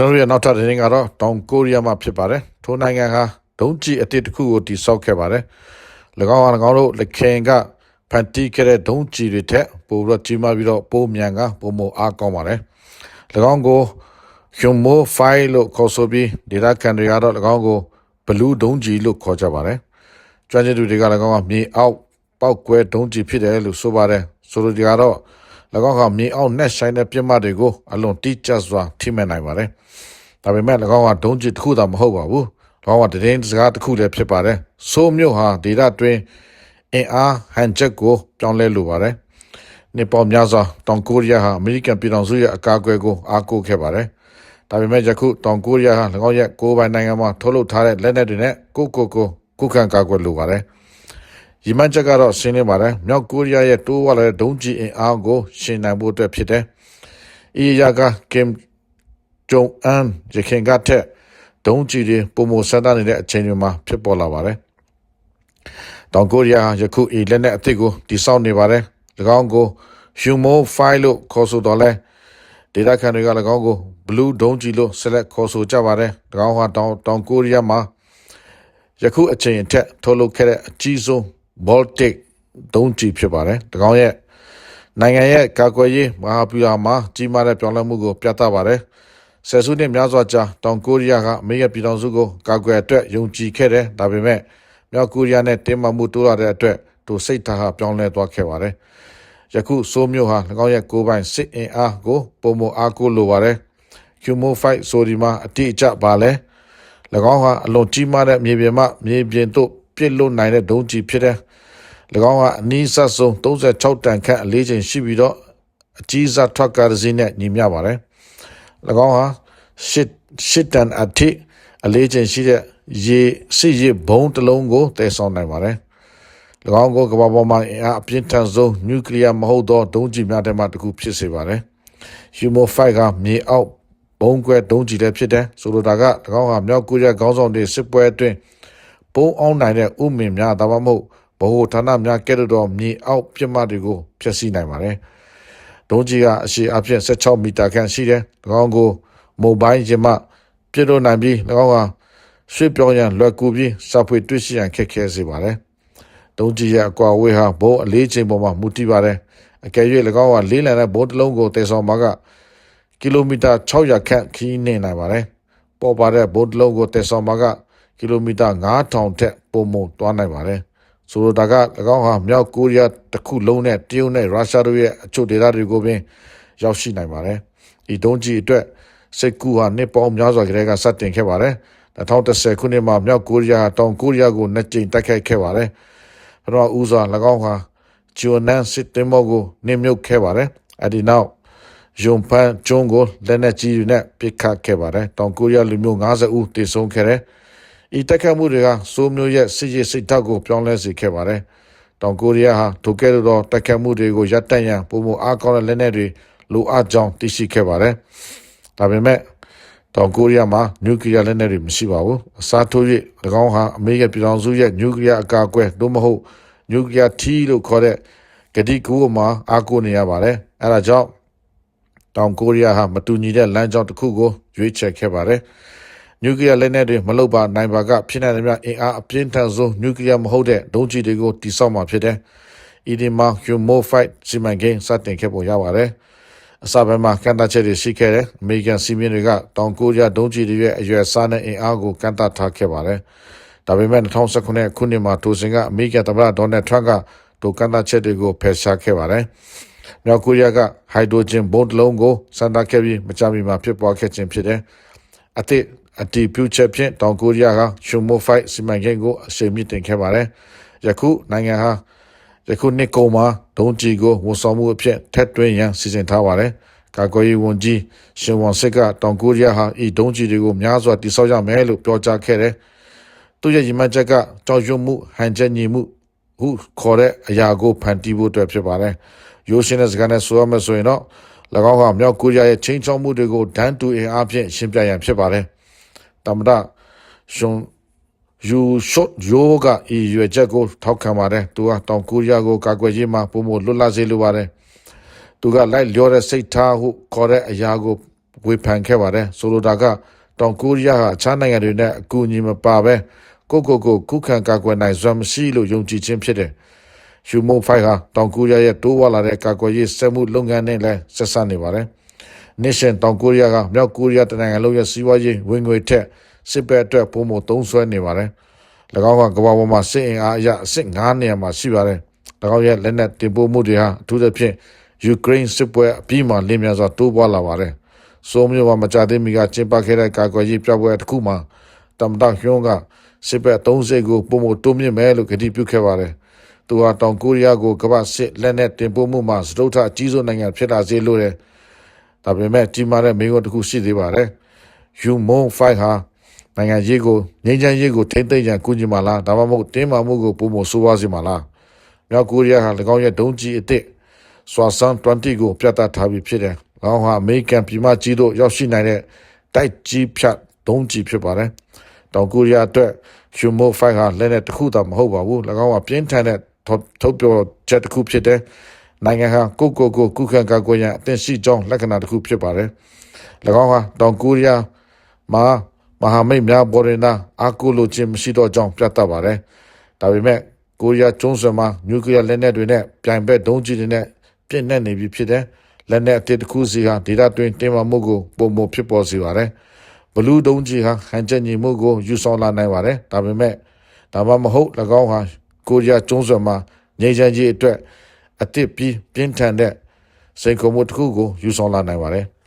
ကျွန်တော်တို့ရဲ့နောက်ထပ်သတင်းကတော့တောင်ကိုရီးယားမှာဖြစ်ပါတယ်ထိုနိုင်ငံဟာဒုံးကျည်အတစ်တစ်ခုကိုတိစောက်ခဲ့ပါတယ်၎င်းဟာ၎င်းတို့လက်ခင်ကဖန်တီးခဲ့တဲ့ဒုံးကျည်တွေထက်ပိုပြီးတော့ကြီးမားပြီးတော့ပိုမြန်ကပုံမအားကောင်းပါတယ်၎င်းကို Humo 5လို့ခေါ်ဆိုပြီးဒေတာကန်တွေကတော့၎င်းကိုဘလူးဒုံးကျည်လို့ခေါ်ကြပါတယ်ကျွမ်းကျင်သူတွေက၎င်းကမြေအောက်ပောက်ကွဲဒုံးကျည်ဖြစ်တယ်လို့ဆိုပါတယ်ဆိုလိုဒီကတော့၎ င်းကမြေအောက်နဲ့ဆိုင်တဲ့ပြစ်မှတ်တွေကိုအလွန်တိကျစွာထိမှန်နိုင်ပါတယ်။ဒါပေမဲ့၎င်းကဒုံးကျည်တစ်ခုသာမဟုတ်ပါဘူး။၎င်းကတည်င်းစကားတစ်ခုလည်းဖြစ်ပါတယ်။ဆိုးမြို့ဟာဒေတာတွင်အင်အားဟန်ချက်ကိုပြောင်းလဲလိုပါတယ်။နေပေါ်များစွာတောင်ကိုရီးယားဟာအမေရိကန်ပြည်ထောင်စုရဲ့အကာအကွယ်ကိုအားကိုးခဲ့ပါတယ်။ဒါပေမဲ့ယခုတောင်ကိုရီးယားဟာ၎င်းရဲ့ကိုယ်ပိုင်နိုင်ငံမှာထုတ်လုပ်ထားတဲ့လက်နက်တွေနဲ့ကိုကိုကိုကုခံကာကွယ်လိုပါတယ်။ ရီမန်ချက်ကတော့ရှင်းနေပါတယ်မြောက်ကိုရီးယားရဲ့တိုးဝလာတဲ့ဒုံးကျည်အင်အားကိုရှင်းနိုင်ဖို့အတွက်ဖြစ်တယ်။အီယာကကင်ဂျုံအန်ရခင်ကတဲ့ဒုံးကျည်တွေပုံမဆန်းတဲ့နေတဲ့အချိန်တွေမှာဖြစ်ပေါ်လာပါတယ်။တောင်ကိုရီးယားယခုအီလက်နက်အသစ်ကိုတိစောက်နေပါတယ်။၎င်းကို Humo 5လို့ခေါ်ဆိုတော့လဲဒေတာခန်တွေက၎င်းကို Blue ဒုံးကျည်လို့ဆက်လက်ခေါ်ဆိုကြပါတယ်။၎င်းဟာတောင်တောင်ကိုရီးယားမှာယခုအချိန်အထက်ထုတ်လုပ်ခဲ့တဲ့အကြီးဆုံး Baltic ဒုံးကျည်ဖြစ်ပါတယ်။၎င်းရဲ့နိုင်ငံရဲ့ကာကွယ်ရေးမဟာဗျူဟာမှာကြီးမားတဲ့ပြောင်းလဲမှုကိုပြသပါတယ်။ဆယ်စုနှစ်များစွာကြာတောင်ကိုရီးယားကအမေရိကန်ပြည်ထောင်စုကိုကာကွယ်အတွက်ယုံကြည်ခဲ့တယ်။ဒါပေမဲ့မြောက်ကိုရီးယားနဲ့တင်းမာမှုတိုးလာတဲ့အတွက်သူစိတ်ထားဟာပြောင်းလဲသွားခဲ့ပါတယ်။ယခုဆိုးမျိုးဟာ၎င်းရဲ့ကိုယ်ပိုင်စစ်အင်အားကိုပုံမအားကိုးလိုပါတယ်။ Humo Fight ဆိုဒီမှာအတိအကျပါလဲ။၎င်းဟာအလွန်ကြီးမားတဲ့မြေပြင်မှမြေပြင်သို့ပြစ်လွတ်နိုင်တဲ့ဒုံးကျည်ဖြစ်တယ်။၎ င်းကအနည်းဆက်ဆုံး36တန်ခန့်အလေးချိန်ရှိပြီးတော့အကြီးစားထွက်ကားတစ်စီးနဲ့ညီမျှပါတယ်။၎င်းဟာရှစ်ရှစ်တန်အထိအလေးချိန်ရှိတဲ့ရေစစ်ရေဘုံတစ်လုံးကိုတည်ဆောင်နိုင်ပါတယ်။၎င်းကိုကမ္ဘာပေါ်မှာအင်အားအပြင်းထန်ဆုံးနျူကလ িয়ার မဟုတ်သောဒုံးကျည်များထဲမှတစ်ခုဖြစ်စေပါတယ်။ Humo 5ကမြေအောက်ဘုံကွဲဒုံးကျည်လည်းဖြစ်တယ်ဆိုလိုတာက၎င်းဟာမြောက်ကိုရီးယားခေါင်းဆောင်တွေစစ်ပွဲအတွင်းပုံအောင်နိုင်တဲ့ဥမင်များဒါမှမဟုတ် ဗဟိုဌာနများကဲ့သို့သောမြေအောက်ပြစ်မှတ်တွေကိုဖျက်ဆီးနိုင်ပါတယ်။ဒုံးကြီးကအရှိအဖြစ်16မီတာခန့်ရှိတယ်။၎င်းကိုမိုဘိုင်းရင်မှပြစ်လို့နိုင်ပြီး၎င်းကရွှေ့ပြောင်းရန်လွယ်ကူပြီးစာဖွေတွေ့ရှိရန်ခက်ခဲစေပါတယ်။ဒုံးကြီးရဲ့အကွာဝေးဟာဘုံအလေးချိန်ပေါ်မှာမူတည်ပါတယ်။အကယ်၍၎င်းကလေးလံတဲ့ဘုံတစ်လုံးကိုတည်ဆောင်မှာကကီလိုမီတာ600ခန့်ခီးနေနိုင်ပါတယ်။ပေါ်ပါတဲ့ဘုံတစ်လုံးကိုတည်ဆောင်မှာကကီလိုမီတာ9000ထက်ပိုမိုသွားနိုင်ပါတယ် ဆိုလိုတာက၎င်းဟာမြောက်ကိုရီးယားတစ်ခုလုံးနဲ့တရုတ်နဲ့ရုရှားတို့ရဲ့အချို့ဒေသတွေကိုပင်ရောက်ရှိနိုင်ပါတယ်။ဒီဒုံးကြီးအတွက်စစ်ကူဟာနှစ်ပေါင်းများစွာကတည်းကစတင်ခဲ့ပါတယ်။2010ခုနှစ်မှာမြောက်ကိုရီးယားတောင်ကိုရီးယားကိုနှစ်ကြိမ်တိုက်ခိုက်ခဲ့ပါတယ်။ပထမဦးစွာ၎င်းဟာဂျိုနန်စစ်တင်မောကိုနှင်မြုပ်ခဲ့ပါတယ်။အဲဒီနောက်ယွန်ဖန်ကျွန်းကိုလက်နက်ကြီးတွေနဲ့ပစ်ခတ်ခဲ့ပါတယ်။တောင်ကိုရီးယားလူမျိုး90ဦးတေဆုံးခဲ့တယ်။ ဤတက်ခတ်မှုတွေကစိုးမျိုးရဲ့စစ်ရေးစိတ်ဓာတ်ကိုပြောင်းလဲစေခဲ့ပါတယ်။တောင်ကိုရီးယားဟာထိုကဲ့သို့သောတက်ခတ်မှုတွေကိုရပ်တန့်ရန်ပုံမအားကောင်းတဲ့လက်နက်တွေလိုအပ်ကြောင်းသိရှိခဲ့ပါတယ်။ဒါပေမဲ့တောင်ကိုရီးယားမှာနျူကလ িয়ার လက်နက်တွေမရှိပါဘူး။အစားထိုး၍၎င်းဟာအမေရိကန်ပြည်ထောင်စုရဲ့နျူကလ িয়ার အကာအကွယ်သို့မဟုတ်နျူကလ িয়ার ထီလို့ခေါ်တဲ့ဂတိကူမှာအားကိုးနေရပါတယ်။အဲဒါကြောင့်တောင်ကိုရီးယားဟာမတူညီတဲ့လမ်းကြောင်းတစ်ခုကိုရွေးချယ်ခဲ့ပါတယ်။ နျူကလ িয়ারလက်နက်တွေမလုပ်ပါနိုင်ပါကဖြစ်နိုင်သမျှအင်အားအပြင်းထန်ဆုံးနျူကလ িয়ার မဟုတ်တဲ့ဒုံးကျည်တွေကိုတိစောက်မှာဖြစ်တယ်။ဤဒီမှာ Humo Fight စီမံကိန်းစတင်ခဲ့ပုံရပါတယ်။အစပိုင်းမှာကန်တာချက်တွေရှိခဲ့တယ်။အမေရိကန်စီမင်းတွေကတောင်ကိုရီးယားဒုံးကျည်တွေရဲ့အရွယ်စားနဲ့အင်အားကိုကန်တာထားခဲ့ပါတယ်။ဒါပေမဲ့2019ခုနှစ်မှာထိုစဉ်ကအမေရိကန်သမ္မတဒေါ်နယ်ထရန့်ကဒိုကန်တာချက်တွေကိုဖယ်ရှားခဲ့ပါတယ်။မြောက်ကိုရီးယားကဟိုက်ဒရိုဂျင်ဘုံတစ်လုံးကိုစမ်းသပ်ခဲ့ပြီးမကြာမီမှာဖြစ်ပွားခဲ့ခြင်းဖြစ်တယ်။အသစ် အတီးပြုချက်ဖြင့်တောင်ကိုရီးယားကရှုံမိုဖိုက်စီမံကိန်းကိုအရှိန်မြင့်တင်ခဲ့ပါတယ်။ယခုနိုင်ငံဟာယခုနှစ်ကုန်မှာဒုံးကျည်ကိုဝန်ဆောင်မှုအဖြစ်ထက်တွင်းရန်စီစဉ်ထားပါတယ်။ကာကွယ်ရေးဝန်ကြီးရှင်ဝန်စစ်ကတောင်ကိုရီးယားဟာဤဒုံးကျည်တွေကိုများစွာတိစောက်ရမယ်လို့ပြောကြားခဲ့တယ်။သူရဲ့ရည်မှန်းချက်ကကြောက်ရွံ့မှုဟန်ချက်ညီမှုဟုခေါ်တဲ့အရာကိုဖန်တီးဖို့အတွက်ဖြစ်ပါတယ်။ရိုးရှင်းတဲ့စကားနဲ့ဆိုရမယ်ဆိုရင်တော့၎င်းကမြောက်ကိုရီးယားရဲ့ချင်းချောက်မှုတွေကိုဒန်းတူအင်အားဖြင့်ရှင်းပြရန်ဖြစ်ပါတယ်။ သမ္မတရှင်ယူရှော့ယိုကဤရွယ်ချက်ကိုထောက်ခံပါတယ်သူကတောင်ကိုရီးယားကိုကာကွယ်ရေးမှာပုံမလွတ်လပ်စေလိုပါတယ်သူကလိုက်လျောတဲ့စိတ်ထားဟုခေါ်တဲ့အရာကိုဝေဖန်ခဲ့ပါတယ်ဆိုလိုတာကတောင်ကိုရီးယားဟာအခြားနိုင်ငံတွေနဲ့အကူအညီမပါဘဲကိုကိုကိုခုခံကာကွယ်နိုင်စွမ်းမရှိလို့ယုံကြည်ခြင်းဖြစ်တယ်ယူမိုဖိုင်ဟာတောင်ကိုရီးယားရဲ့တိုးဝါလာတဲ့ကာကွယ်ရေးစက်မှုလုပ်ငန်းနဲ့လည်းဆက်ဆက်နေပါတယ်။ Nation တောင်ကိုရီးယားကမြောက်ကိုရီးယားတနိုင်ငံလုံးရဲ့စီးပွားရေးဝင်ငွေထက်စစ်ဘက်အတွက်ပုံမသုံးဆွဲနေပါတယ်။၎င်းကကမ္ဘာပေါ်မှာစစ်အင်အားအရအစစ်9နေရာမှာရှိပါတယ်။၎င်းရဲ့လက်နက်တင်ပို့မှုတွေဟာအထူးသဖြင့်ယူကရိန်းစစ်ပွဲအပြီးမှာလင်းမြန်စွာတိုးပွားလာပါတယ်။ဆိုမျိုးမှာမကြသေးမီကကျင်းပခဲ့တဲ့ကာကွယ်ရေးပြပွဲတစ်ခုမှာတမ္မတဟျွန်းကစစ်ဘက်30ကိုပုံမတိုးမြင့်မယ်လို့ကတိပြုခဲ့ပါတယ်။သူဟာတောင်ကိုရီးယားကိုကမ္ဘာစစ်လက်နက်တင်ပို့မှုမှာစတုထအကြီးဆုံးနိုင်ငံဖြစ်လာစေလို့တယ်။ ဒါပေမဲ့ကြီးမားတဲ့မိန့်ခွန်းတစ်ခုရှိသေးပါတယ်။ You Moon Fight ဟာနိုင်ငံရေးကိုငြိမ်းချမ်းရေးကိုထိမ့်သိမ့်ရန်ကူညီမှာလားဒါမှမဟုတ်တင်းမာမှုကိုပုံမဆိုးဝါးစေမှာလားမြောက်ကိုရီးယားဟာ၎င်းရဲ့ဒုံးကျည်အစ်စ်စွာဆန်20ကိုပြသထားပြီးဖြစ်တယ်။၎င်းဟာအမေရိကန်ပြည်မကြီးတို့ရောက်ရှိနိုင်တဲ့တိုက်ကြီးဖြတ်ဒုံးကျည်ဖြစ်ပါတယ်။တောင်ကိုရီးယားအတွက် Humo Fight ဟာလက်နက်တစ်ခုသာမဟုတ်ပါဘူး။၎င်းဟာပြင်းထန်တဲ့ထုတ်ပြောချက်တစ်ခုဖြစ်တယ်။ နိုင်ငံဟာကိုကိုကိုကုခံကာကွယ်ရန်အသင့်ရှိကြောင်းလက္ခဏာတစ်ခုဖြစ်ပါတယ်။၎င်းဟာတောင်ကိုရီးယားမှာမဟာမိတ်များပေါ်ရင်သာအာကိုလိုခြင်းမရှိတော့ကြောင်းပြသပါတယ်။ဒါပေမဲ့ကိုရီးယားကျွန်းဆွယ်မှာနျူကလ িয়ার လက်နက်တွေနဲ့ပြိုင်ဘက်ဒုံးကျည်တွေနဲ့ပြည့်နှက်နေပြီဖြစ်တယ်။လက်နက်အတစ်တစ်ခုစီဟာဒေတာတွင်တင်မာမှုကိုပုံမဖြစ်ပေါ်စေပါတယ်။ဘလူးဒုံးကျည်ဟာဟန်ချက်ညီမှုကိုယူဆောင်လာနိုင်ပါတယ်။ဒါပေမဲ့ဒါမှမဟုတ်၎င်းဟာကိုရီးယားကျွန်းဆွယ်မှာငြိမ်းချမ်းရေးအတွက် အတစ်ပြီးပြင်းထန်တဲ့စိန်ခေါ်မှုတစ်ခုကိုယူဆောင်လာနိုင်ပါတယ်။